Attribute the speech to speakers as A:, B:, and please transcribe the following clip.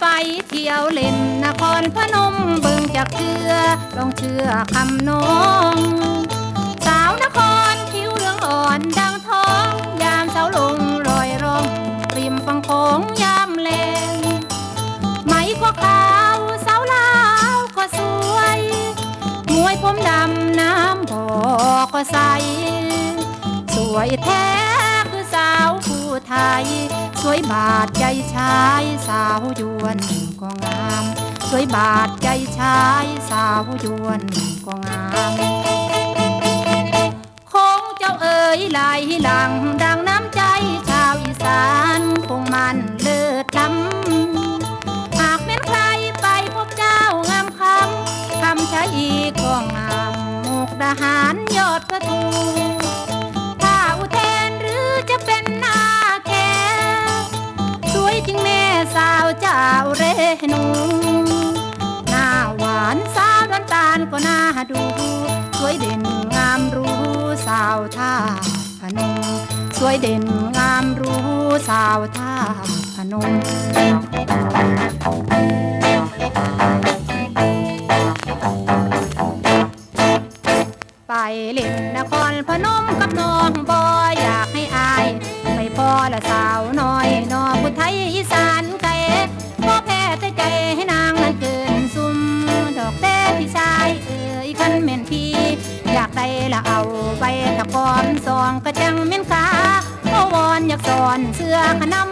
A: ไฟเที่ยวเล่นนครพนมเบิ่งจากเชื่อลองเชื่อคำน้อง สาวนครผิวเหลืองอ่อนดังท้อง ยามเสาลงรอยรองริมฝั่งโขงยามแลงไหมข้อขาวสาวลาวก็สวยมวยผมดำน้ำบ่อก็ใส สวยแท้ ไทย สวยบาดใจชายสาวยวนก็งาม สวยบาดใจชายสาวยวนก็งามคงเจ้าเอ๋ยไหลหลังดังน้ำใจชาวอีสานคงมันเลิศล้ำหากแม้นใครไปพบเจ้างามคำคำใช้อีกก็งามมุกดาหารยอดประตู เรนู หน้าหวานสาวน้ำตาลก็น่าดู สวยเด่นงามรู้สาวท่าพนมสวยเด่นงามรู้สาวท่าพนมไปเล่นนครพนม เอาไปตะกอนสองกระจังเม่นขาโอวอนอยากสอนเสื้อขนำ